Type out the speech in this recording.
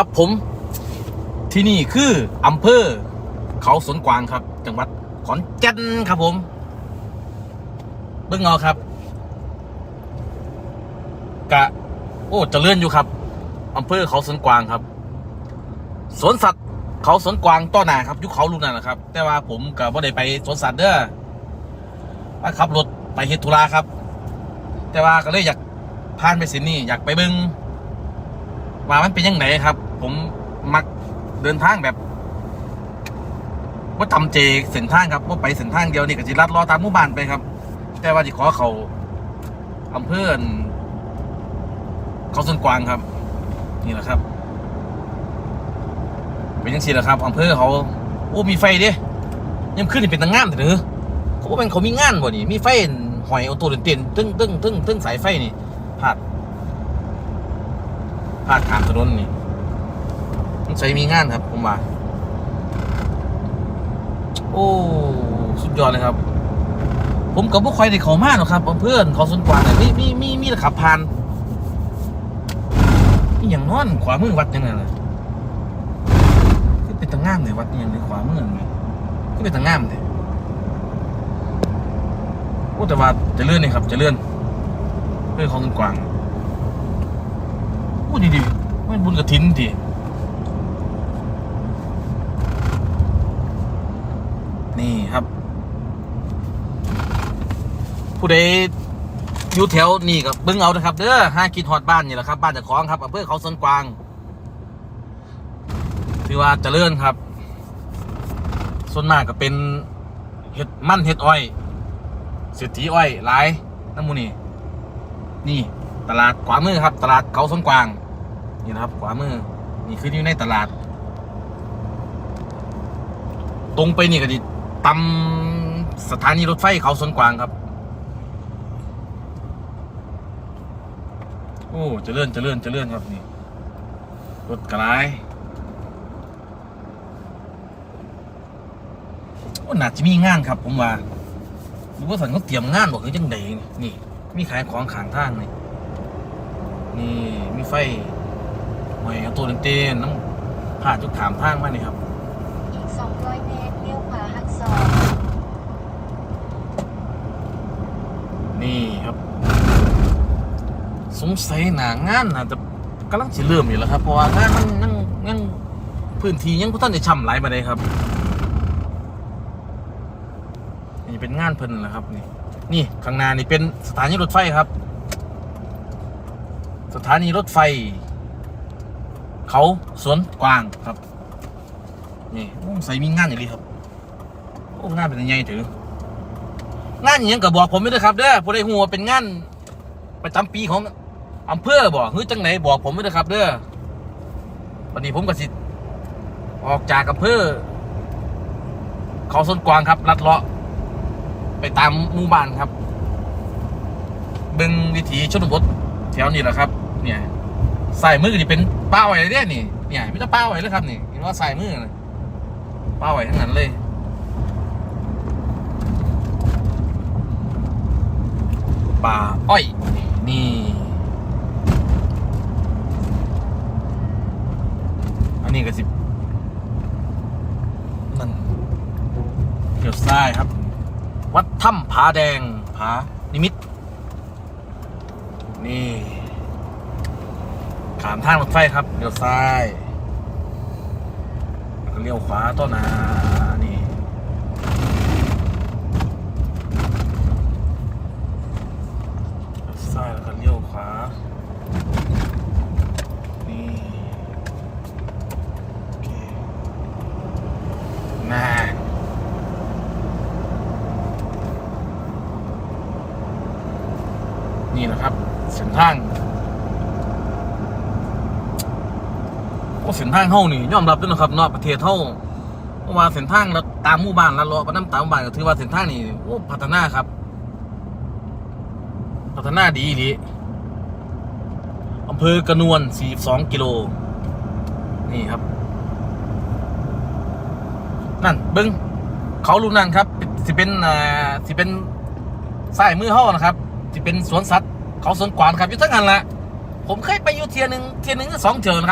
ครับผมที่นี่คืออำเภอ เขาสวนกวางครับ จังหวัดขอนแก่นครับผม เบิ่งเอาครับ กะ โอ้จเจริญอยู่ครับอำเภอเขาสวนกวางครับสวนสัตว์เขาสวนกวางต้อหนาครับยุคเขาลูกนั่นแหละครับ แต่ว่าผมกับว่าได้ไปสวนสัตว์เด้อว่าขับรถไปเฮดธุระครับ แต่ว่าก็เลยอยากผ่านไปสินี่อยากไปเบิ่งว่ามันเป็นยังไงครับ ผมมักเดินทางแบบว่าจำเจเส้นทางครับว่าไปเส้นทางเดียวนี่ก็จิรัดรอตามหมู่บ้านไปครับ แต่ว่าที่ขอเขาอำเภอเขาสวนกวางครับ นี่แหละครับเป็นยังสี่แหละครับอำเภอเขาโอ้มีไฟเด้ยังขึ้นเป็นตางงามแต่เด้อเขาว่าเป็นเขามีงานบ่นี่มีไฟหอยเอาตัวเด่นๆตึ้งตึ้งตึ้งตึ้งสายไฟนี่พาดพาดข้ามถนนนี่ ใช้มีงานครับผมว่าโอ้สุดยอดเลยครับ ผมกับพวกใครได้เขามากหรอกครับเพื่อนเขาสนกวางเนี่ยมีมีมีมีแต่ขับผ่านนี่อย่างนอนขวามือวัดยังไงล่ะคือเป็นตะง่ามเลยวัดยังในขวามือไงก็เป็นตะง่ามเลยโอ้แต่ว่าจะเลื่อนนี่ครับ จะเลื่อนเลื่อนเขาสนกว่างโอ้ดีดีมันบุญกระถินดีนี่ ครับ ผู้ใดอยู่แถวนี่กับเบิ้งเอานะครับเด้อห้ากิดฮอดบ้านนี่แหละครับ บ้านเจ้าของครับอำเภอเขาสวนกวางถือว่าเจริญครับ ส่วนมากก็เป็นเห็ดมั่นเห็ดอ้อย เศรษฐีอ้อยหลายน้ำมูนี่นี่ตลาดขวามือครับ ตลาดเขาสวนกวาง นี่นะครับ ขวามือ นี่คืออยู่ในตลาด ตรงไปนี่ก็ดิำสถานีรถไฟเขาสวนกวางครับ โอ้จะเลื่อนจริญเจริญเจริญครับนี่ รถกระไรโอ้น่าจะมีงานครับ ผมว่าดูว่าสันเขาเตรียมงานบอกคือจังใดนี่ มีขายของขางทางนี่นี่ มีไฟหอยเอาตัวเต้นๆน้ำผ่าจุกถามทางมานี่ครับ อีก200เมตรเลี้ยวขวาหักศอก นี่ครับ สงสัยหนางานน่าจะกำลังจะเริ่มอยู่แล้วครับ เพราะว่างานมันยังยังพื้นที่ยังพ่ท่านได้ช่ำไหลายมาเลยครับ นี่เป็นงานเพิ่นแหละครับ นี่ นี่ข้างหน้านี่เป็นสถานีรถไฟครับ สถานีรถไฟ เขาสวนกวางครับ นี่ใส่มีงานอย่างนี้ครับ โอ้งานเป็นยังไงถือ งานอหย่างกับบอกผมไม่ด้ครับเด้อผู้ใดหัวาเป็นงานประจำปีของอำเภอบอกหรือจังไหนบอกผมไม่ด้ครับเด้อวันนี้ผมก็สิออกจากอำเภอเขาส้นกวางครับลัดเลาะ ไปตามหมู่บ้านครับเบิ่งวิถีชนบทแถวนี้แหละครับ เนี่ยใส่มือนี่เป็นป้าไหวเลยเนี่ยนี่เนี่ยไม่ต้องป้าไหวเลยครับนี่เห็นว่าใส่มือนะป้าไหวทั้งนั้นเลย ป่าอ้อย นี่ อันนี้ก็สิบนั่นเกี่ยวซ้ายครับ วัดถ้ำผาแดงผานิมิต นี่ขามทางรถไฟครับเลี้ยวซ้ายแล้วก็เลี้ยวขวาต้นนานี่ ซ้ายแล้วก็เลี้ยวขวา นี่โอเคน่า นี่นะครับ เส้นทางโอ้เส้นทางเท่านี่ยอมรับด้วยนะครับนอกประเทศเท่าเพราะว่าเส้นทางแล้วตามหมู่บ้านแล้วเลาะไปน้ำตามหมู่บ้านก็ถือว่าเส้นทางนี่โอ้พัฒนาครับ พัฒนาดีดีอำเภอกระนวล42กิโลนี่ครับ นั่นบิ้งเขาลูกนั่นครับสิเป็นอ่าสิเป็นสายมือห้อนะครับสิเป็นสวนสัตว์ เขาสวนกวางครับอยู่ทั้งนั้นแหละผมเคยไปอยู่เทียหนึ่งเทียหนึ่งก็สองเจอนะครับ